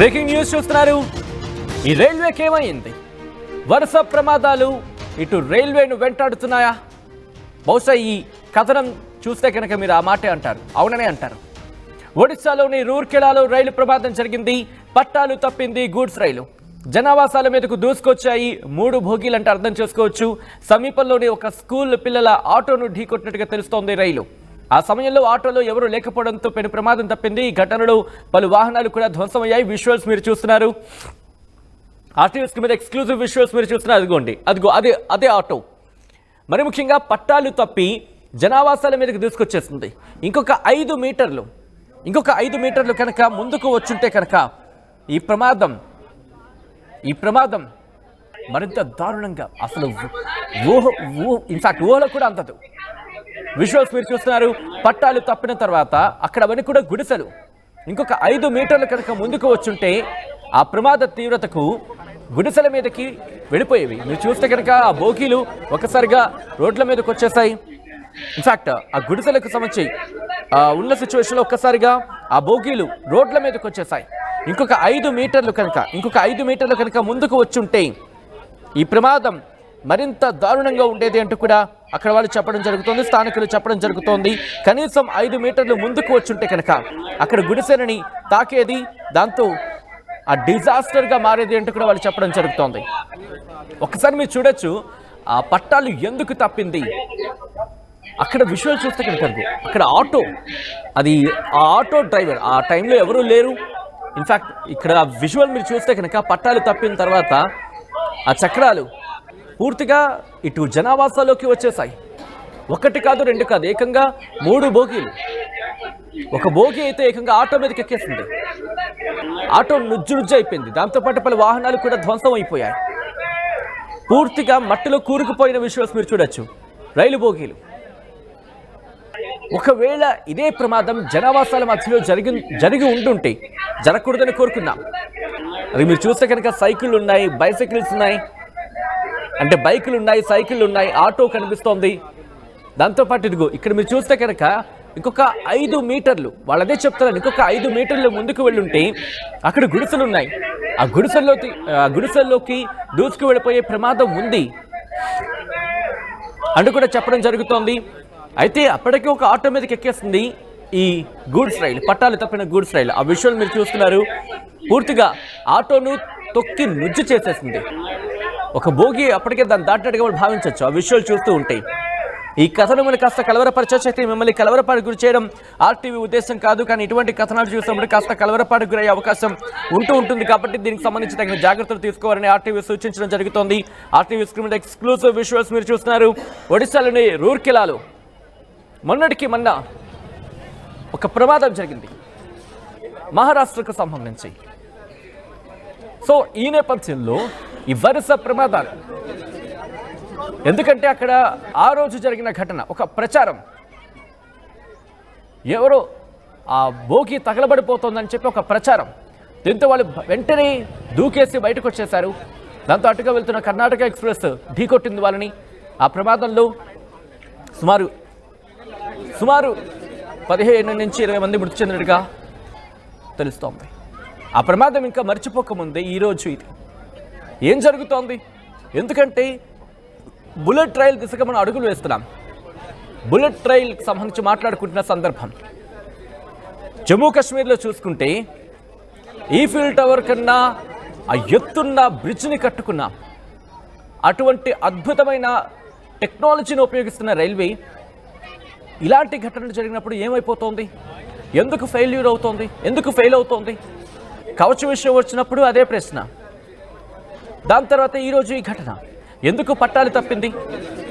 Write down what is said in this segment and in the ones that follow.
Breaking news చూస్తున్నారు. ఈ రైల్వేకి ఏమైంది వరుస ప్రమాదాలు ఇటు రైల్వేను వెంటాడుతున్నాయా? బహుశా ఈ కథనం చూస్తే కనుక మీరు ఆ మాటే అంటారు. అవుననే అంటారు. ఒడిశాలోని రూర్కెలాలో రైలు ప్రమాదం జరిగింది. పట్టాలు తప్పింది గూడ్స్ రైలు. జనావాసాల మీదకు దూసుకొచ్చాయి మూడు భోగీలు అంటే అర్థం చేసుకోవచ్చు. సమీపంలోని ఒక స్కూల్ పిల్లల ఆటోను ఢీకొట్టినట్టుగా తెలుస్తోంది రైలు. ఆ సమయంలో ఆటోలో ఎవరు లేకపోవడంతో పెను ప్రమాదం తప్పింది. ఈ ఘటనలో పలు వాహనాలు కూడా ధ్వంసమయ్యాయి. విజువల్స్ మీరు చూస్తున్నారు. ఆర్టీఎస్ మీద ఎక్స్క్లూజివ్ విజువల్స్ మీరు చూస్తున్నారు. అదిగోండి. అదిగో అదే అదే ఆటో. మరి ముఖ్యంగా పట్టాలు తప్పి జనావాసాల మీదకి దూసుకొచ్చేస్తుంది ఇంకొక ఐదు మీటర్లు ఇంకొక ఐదు మీటర్లు కనుక ముందుకు వచ్చుంటే కనుక ఈ ప్రమాదం ఈ ప్రమాదం మరింత దారుణంగా అసలు ఊహ ఊహ ఇన్ఫాక్ట్ ఊహలో కూడా అందదు. విజువల్స్ మీరు చూస్తున్నారు. పట్టాలు తప్పిన తర్వాత అక్కడ అవన్నీ కూడా గుడిసెలు. ఇంకొక ఐదు మీటర్లు కనుక ముందుకు వచ్చుంటే ఆ ప్రమాద తీవ్రతకు గుడిసెల మీదకి వెళ్ళిపోయేవి. మీరు చూస్తే కనుక ఆ బోగీలు ఒకసారిగా రోడ్ల మీదకి వచ్చేసాయి. ఇన్ఫాక్ట్ ఆ గుడిసెలకు సంబంధించి ఉన్న సిచ్యువేషన్లో ఒక్కసారిగా ఆ బోగీలు రోడ్ల మీదకి వచ్చేసాయి. ఇంకొక ఐదు మీటర్లు కనుక ఇంకొక ఐదు మీటర్లు కనుక ముందుకు వచ్చుంటే ఈ ప్రమాదం మరింత దారుణంగా ఉండేది అంటూ కూడా అక్కడ వాళ్ళు చెప్పడం జరుగుతోంది స్థానికులు చెప్పడం జరుగుతోంది. కనీసం ఐదు మీటర్లు ముందుకు వచ్చుంటే కనుక అక్కడ గుడిసెనని తాకేది దాంతో ఆ డిజాస్టర్గా మారేది అంటూ కూడా వాళ్ళు చెప్పడం జరుగుతోంది. ఒకసారి మీరు చూడొచ్చు ఆ పట్టాలు ఎందుకు తప్పింది? అక్కడ విజువల్ చూస్తే కనుక అక్కడ ఆటో అది ఆ ఆటో డ్రైవర్ ఆ టైంలో ఎవరూ లేరు. ఇన్ఫాక్ట్ ఇక్కడ విజువల్ మీరు చూస్తే కనుక పట్టాలు తప్పిన తర్వాత ఆ చక్రాలు పూర్తిగా ఇటు జనావాసాలోకి వచ్చేసాయి ఒకటి కాదు రెండు కాదు ఏకంగా మూడు బోగీలు. ఒక బోగి అయితే ఏకంగా ఆటో మీదకి ఎక్కేసింది. ఆటో నుజ్జు నుజ్జు అయిపోయింది. దాంతోపాటు పలు వాహనాలు కూడా ధ్వంసం అయిపోయాయి. పూర్తిగా మట్టిలో కూరుకుపోయిన విజువల్స్ మీరు చూడొచ్చు. రైలు బోగీలు. ఒకవేళ ఇదే ప్రమాదం జనావాసాల మధ్యలో జరిగి జరిగి ఉంటుంటే జరగకూడదని కోరుకున్నాం అది మీరు చూస్తే కనుక సైకిళ్ళు ఉన్నాయి బైసైకిల్స్ ఉన్నాయి. అంటే బైకులు ఉన్నాయి సైకిళ్ళు ఉన్నాయి ఆటో కనిపిస్తోంది. దాంతోపాటు ఇదిగో ఇక్కడ మీరు చూస్తే కనుక ఇంకొక ఐదు మీటర్లు వాళ్ళదే చెప్తారు ఇంకొక ఐదు మీటర్లు ముందుకు వెళ్ళుంటే అక్కడ గుడిసెలు ఉన్నాయి ఆ గుడిసెల్లోకి ఆ గుడిసెల్లోకి దూసుకు వెళ్ళిపోయే ప్రమాదం ఉంది. అని కూడా చెప్పడం జరుగుతోంది. అయితే అప్పటికే ఒక ఆటో మీదకి ఎక్కేస్తుంది ఈ గూడ్స్ రైలు పట్టాలు తప్పిన గూడ్స్ రైలు. ఆ విషయాలు మీరు చూస్తున్నారు. పూర్తిగా ఆటోను తొక్కి నుజ్జు చేసేసింది. ఒక భోగి అప్పటికే దాన్ని దాటినట్టుగా మనం భావించవచ్చు. ఆ విషయాలు చూస్తూ ఉంటాయి ఈ కథను మనం కాస్త కలవరపరచవచ్చు మిమ్మల్ని కలవరపాటు గురి చేయడం ఆర్టీవీ ఉద్దేశం కాదు కానీ ఇటువంటి కథనాలు చూసినప్పుడు కాస్త కలవరపాటు గురయ్యే అవకాశం ఉంటూ ఉంటుంది కాబట్టి దీనికి సంబంధించి తగిన జాగ్రత్తలు తీసుకోవాలని ఆర్టీవీ సూచించడం జరుగుతోంది. ఆర్టీవీ స్క్రీన్ ఎక్స్క్లూసివ్ విజువల్స్ మీరు చూస్తున్నారు. ఒడిశాలోని రూర్కెలాలో మొన్నటికి మొన్న ఒక ప్రమాదం జరిగింది. మహారాష్ట్రకు సంబంధించి. సో ఈ నేపథ్యంలో ఈ వరుస ప్రమాదాలు. ఎందుకంటే అక్కడ ఆ రోజు జరిగిన ఘటన ఒక ప్రచారం. ఎవరో ఆ బోగి తగలబడిపోతోందని చెప్పి ఒక ప్రచారం. దీంతో వాళ్ళు వెంటనే దూకేసి బయటకు వచ్చేశారు. దాంతో అటుగా వెళ్తున్న కర్ణాటక ఎక్స్ప్రెస్ ఢీకొట్టింది వాళ్ళని. ఆ ప్రమాదంలో సుమారు సుమారు పదిహేను నుంచి ఇరవై మంది మృతి చెందినట్టుగా తెలుస్తోంది. ఆ ప్రమాదం ఇంకా మర్చిపోకముందే ఈరోజు ఇది. ఏం జరుగుతోంది? ఎందుకంటే బుల్లెట్ ట్రైల్ దిశగా మనం అడుగులు వేస్తున్నాం. బుల్లెట్ ట్రయల్కి సంబంధించి మాట్లాడుకుంటున్న సందర్భం. జమ్మూ కాశ్మీర్లో చూసుకుంటే ఈఫిల్ టవర్ కన్నా ఆ ఎత్తున్న బ్రిడ్జ్ని కట్టుకున్నాం. అటువంటి అద్భుతమైన టెక్నాలజీని ఉపయోగిస్తున్న రైల్వే ఇలాంటి ఘటనలు జరిగినప్పుడు ఏమైపోతోంది? ఎందుకు ఫెయిల్యూర్ అవుతోంది? ఎందుకు ఫెయిల్ అవుతోంది? కవచ విషయం వచ్చినప్పుడు అదే ప్రశ్న. దాని తర్వాత ఈరోజు ఈ ఘటన. ఎందుకు పట్టాలు తప్పింది?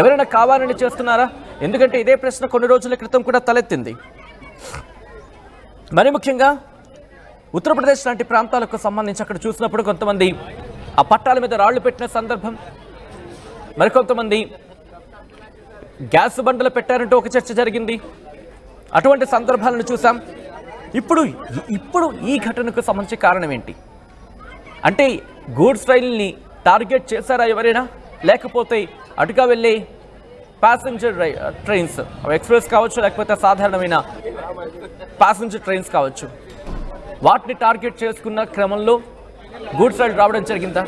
ఎవరైనా కావాలని చేస్తున్నారా? ఎందుకంటే ఇదే ప్రశ్న కొన్ని రోజుల క్రితం కూడా తలెత్తింది. మరి ముఖ్యంగా ఉత్తరప్రదేశ్ లాంటి ప్రాంతాలకు సంబంధించి అక్కడ చూసినప్పుడు కొంతమంది ఆ పట్టాల మీద రాళ్ళు పెట్టిన సందర్భం మరికొంతమంది గ్యాస్ బండలు పెట్టారంటూ ఒక చర్చ జరిగింది. అటువంటి సందర్భాలను చూసాం ఇప్పుడు ఇప్పుడు ఈ ఘటనకు సంబంధించి కారణం ఏంటి? అంటే గూడ్స్ రైల్ని టార్గెట్ చేశారా ఎవరైనా? లేకపోతే అటుగా వెళ్ళే ప్యాసింజర్ రై ట్రైన్స్ ఎక్స్ప్రెస్ కావచ్చు లేకపోతే సాధారణమైన ప్యాసింజర్ ట్రైన్స్ కావచ్చు వాటిని టార్గెట్ చేసుకున్న క్రమంలో గూడ్స్ రైలు రావడం జరిగిందా?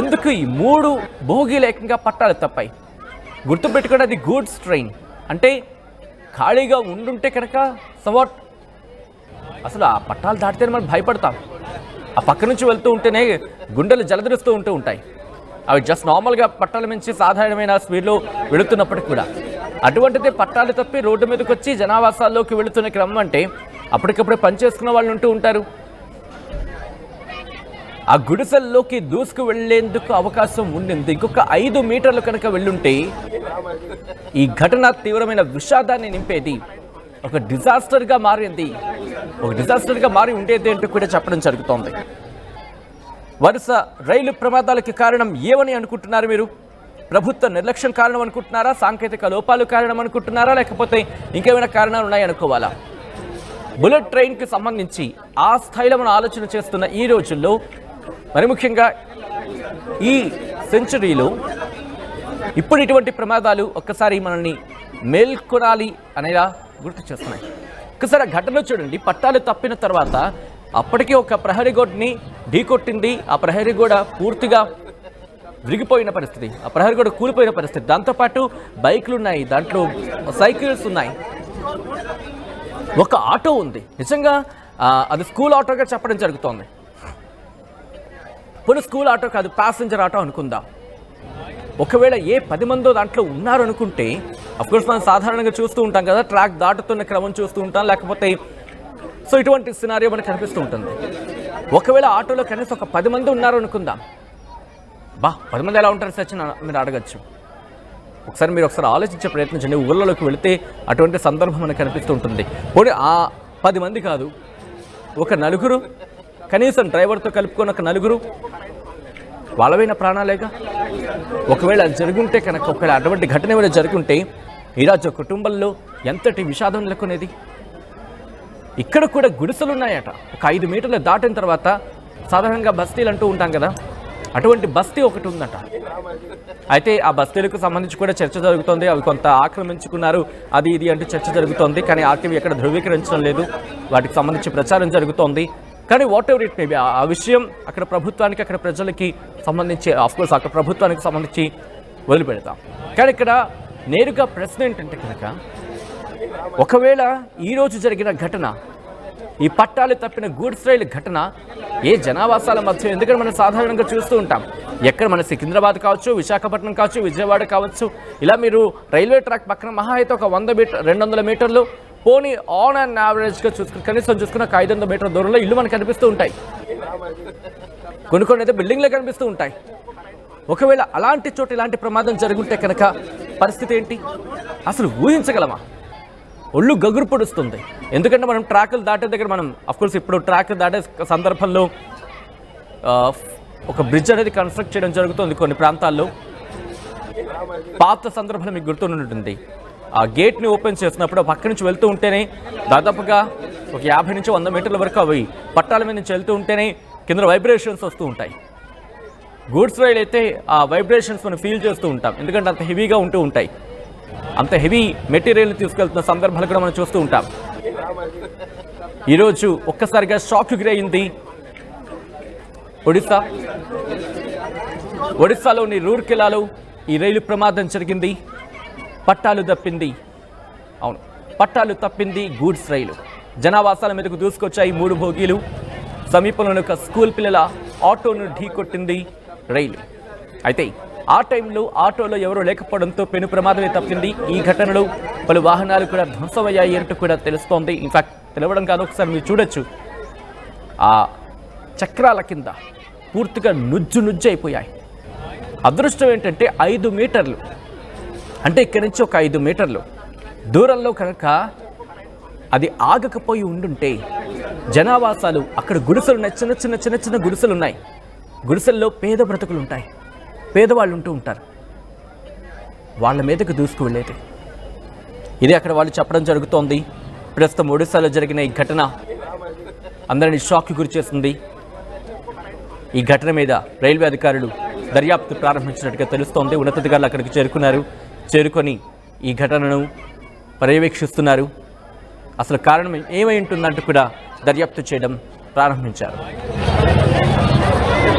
ఎందుకు ఈ మూడు భోగిలు ఏకంగా పట్టాలు తప్పాయి గుర్తుపెట్టుకోండి అది గూడ్స్ ట్రైన్ అంటే ఖాళీగా ఉండుంటే కనుక సవాట్ అసలు ఆ పట్టాలు దాటితే మనం భయపడతాం. ఆ పక్క నుంచి వెళ్తూ ఉంటేనే గుండెలు జలదరుస్తూ ఉంటూ ఉంటాయి. అవి జస్ట్ నార్మల్గా పట్టాల నుంచి సాధారణమైన స్పీడ్లో వెళుతున్నప్పటికి కూడా. అటువంటిదే పట్టాలు తప్పి రోడ్డు మీదకి వచ్చి జనావాసాల్లోకి వెళుతున్న క్రమం అంటే అప్పటికప్పుడే పనిచేసుకున్న వాళ్ళు ఉంటూ ఉంటారు. ఆ గుడిసెల్లోకి దూసుకు వెళ్ళేందుకు అవకాశం ఉండింది. ఇంకొక ఐదు మీటర్లు కనుక వెళ్ళుంటే ఈ ఘటన తీవ్రమైన విషాదాన్ని నింపేది ఒక డిజాస్టర్గా మారింది. ఒక డిజాస్టర్గా మారి ఉండేది అంటూ కూడా చెప్పడం జరుగుతోంది. వరుస రైలు ప్రమాదాలకి కారణం ఏమని అనుకుంటున్నారు మీరు? ప్రభుత్వ నిర్లక్ష్యం కారణం అనుకుంటున్నారా? సాంకేతిక లోపాలు కారణం అనుకుంటున్నారా? లేకపోతే ఇంకేమైనా కారణాలు ఉన్నాయి అనుకోవాలా? బుల్లెట్ ట్రైన్కి సంబంధించి ఆ స్థాయిలో మనం ఆలోచన చేస్తున్న ఈ రోజుల్లో మరి ముఖ్యంగా ఈ సెంచరీలో ఇప్పుడు ఇటువంటి ప్రమాదాలు ఒక్కసారి మనల్ని మేల్కొనాలి అనేలా గుర్తు చేస్తున్నాయి. ఒకసారి ఆ ఘటన చూడండి పట్టాలు తప్పిన తర్వాత అప్పటికే ఒక ప్రహరీ గోడని ఢీకొట్టింది ఆ ప్రహరీ గోడ పూర్తిగా విరిగిపోయిన పరిస్థితి. ఆ ప్రహరీ గోడ కూలిపోయిన పరిస్థితి. దాంతోపాటు బైకులు ఉన్నాయి దాంట్లో సైకిల్స్ ఉన్నాయి. ఒక ఆటో ఉంది. నిజంగా అది స్కూల్ ఆటోగా చెప్పడం జరుగుతోంది. పోనీ స్కూల్ ఆటో కాదు ప్యాసింజర్ ఆటో అనుకుందాం. ఒకవేళ ఏ పది మందో దాంట్లో ఉన్నారు అఫ్కోర్స్ మనం సాధారణంగా చూస్తూ ఉంటాం కదా ట్రాక్ దాటుతున్న క్రమం చూస్తూ ఉంటాం లేకపోతే సో ఇటువంటి సినారియో మనకు కనిపిస్తూ ఉంటుంది. ఒకవేళ ఆటోలో కనీసం ఒక పది మంది ఉన్నారు అనుకుందాం. బా పది మంది ఎలా ఉంటారు సచిన్? మీరు అడగచ్చు. ఒకసారి మీరు ఒకసారి ఆలోచించే ప్రయత్నించండి ఊళ్ళలోకి వెళితే అటువంటి సందర్భం మనకు కనిపిస్తూ ఉంటుంది. పోనీ ఆ పది మంది కాదు ఒక నలుగురు కనీసం డ్రైవర్తో కలుపుకొని ఒక నలుగురు వాళ్ళవైన ప్రాణాలేగా? ఒకవేళ అది జరుగుంటే కనుక ఒకవేళ అటువంటి ఘటన ఏమైనా జరుగుంటే ఈరాజు కుటుంబంలో ఎంతటి విషాదం నెలకొనేది? ఇక్కడ కూడా గుడిసెలు ఉన్నాయట ఒక ఐదు మీటర్లు దాటిన తర్వాత సాధారణంగా బస్తీలు అంటూ ఉంటాం కదా అటువంటి బస్తీ ఒకటి ఉందట. అయితే ఆ బస్తీలకు సంబంధించి కూడా చర్చ జరుగుతోంది. అవి కొంత ఆక్రమించుకున్నారు. అది ఇది అంటూ చర్చ జరుగుతోంది. కానీ ఆర్టీవీ ఎక్కడ ధృవీకరించడం లేదు. వాటికి సంబంధించి ప్రచారం జరుగుతోంది. కానీ వాట్ ఎవర్ ఇట్ మేబీ ఆ విషయం అక్కడ ప్రభుత్వానికి అక్కడ ప్రజలకి సంబంధించి ఆఫ్కోర్స్ అక్కడ ప్రభుత్వానికి సంబంధించి వదిలిపెడతాం. కానీ ఇక్కడ నేరుగా ప్రశ్న ఏంటంటే కనుక ఒకవేళ ఈరోజు జరిగిన ఘటన ఈ పట్టాలు తప్పిన గూడ్స్ రైలు ఘటన ఏ జనావాసాల మధ్య ఎందుకంటే మనం సాధారణంగా చూస్తూ ఉంటాం? ఎక్కడ మన సికింద్రాబాద్ కావచ్చు విశాఖపట్నం కావచ్చు విజయవాడ కావచ్చు ఇలా మీరు రైల్వే ట్రాక్ పక్కన మహా అయితే ఒక వంద మీటర్ రెండు వందల మీటర్లు పోనీ ఆన్ అండ్ యావరేజ్గా చూసుకుని కనీసం చూసుకున్న ఒక ఐదు వందల మీటర్ల దూరంలో ఇల్లు మనకు కనిపిస్తూ ఉంటాయి. కొన్ని కొన్ని అయితే బిల్డింగ్లే కనిపిస్తూ ఉంటాయి. ఒకవేళ అలాంటి చోట ఇలాంటి ప్రమాదం జరుగుంటే కనుక పరిస్థితి ఏంటి? అసలు ఊహించగలమా? ఒళ్ళు గగురు పొడుస్తుంది. ఎందుకంటే మనం ట్రాకులు దాటే దగ్గర మనం అఫ్కోర్స్ ఇప్పుడు ట్రాక్ దాటే సందర్భంలో ఒక బ్రిడ్జ్ అనేది కన్స్ట్రక్ట్ చేయడం జరుగుతుంది కొన్ని ప్రాంతాల్లో. పాత సందర్భంలో మీకు గుర్తుంటుంది ఆ గేట్ని ఓపెన్ చేసినప్పుడు పక్క నుంచి వెళ్తూ ఉంటేనే దాదాపుగా ఒక యాభై నుంచి వంద మీటర్ల వరకు అవి పట్టాల మీద నుంచి వెళ్తూ ఉంటేనే కింద వైబ్రేషన్స్ వస్తూ ఉంటాయి. గూడ్స్ రైల్ అయితే ఆ వైబ్రేషన్స్ మనం ఫీల్ చేస్తూ ఉంటాం. ఎందుకంటే అంత హెవీగా ఉంటూ ఉంటాయి. అంత హెవీ మెటీరియల్ తీసుకెళ్తున్న సందర్భాలు కూడా మనం చూస్తూ ఉంటాం. ఈరోజు ఒక్కసారిగా షాక్ గురైంది ఒడిస్సా. ఒడిస్సాలోని రూర్కెలాలో ఈ రైలు ప్రమాదం జరిగింది. పట్టాలు తప్పింది. అవును పట్టాలు తప్పింది గూడ్స్ రైలు జనావాసాల మీదకు దూసుకొచ్చాయి మూడు భోగీలు. సమీపంలోని ఒక స్కూల్ పిల్లల ఆటోను ఢీకొట్టింది. రైలు. అయితే ఆ టైంలో ఆటోలో ఎవరూ లేకపోవడంతో పెను ప్రమాదమే తప్పింది. ఈ ఘటనలో పలు వాహనాలు కూడా ధ్వంసమయ్యాయి అంటూ కూడా తెలుస్తోంది. ఇన్ఫాక్ట్ తెలవడం కాదు. ఒకసారి మీరు చూడొచ్చు. ఆ చక్రాల కింద పూర్తిగా నుజ్జు నుజ్జు అయిపోయాయి. అదృష్టం ఏంటంటే ఐదు మీటర్లు. అంటే ఇక్కడి నుంచి ఒక ఐదు మీటర్లు. దూరంలో కనుక అది ఆగకపోయి ఉండుంటే జనావాసాలు అక్కడ గుడిసెలు ఉన్నాయి. చిన్న చిన్న చిన్న చిన్న గుడిసెలు ఉన్నాయి. గుడిసెల్లో పేద బ్రతుకులు ఉంటాయి పేదవాళ్ళు ఉంటూ ఉంటారు. వాళ్ళ మీదకు దూసుకువెళ్ళేది ఇది అక్కడ వాళ్ళు చెప్పడం జరుగుతోంది. ప్రస్తుతం ఒడిశాలో జరిగిన ఈ ఘటన అందరినీ షాక్కి గురి చేస్తుంది. ఈ ఘటన మీద రైల్వే అధికారులు దర్యాప్తు ప్రారంభించినట్టుగా తెలుస్తోంది. ఉన్నతాధికారులు అక్కడికి చేరుకున్నారు. చేరుకొని ఈ ఘటనను పర్యవేక్షిస్తున్నారు. అసలు కారణం ఏమై ఉంటుందంటూ కూడా దర్యాప్తు చేయడం ప్రారంభించారు.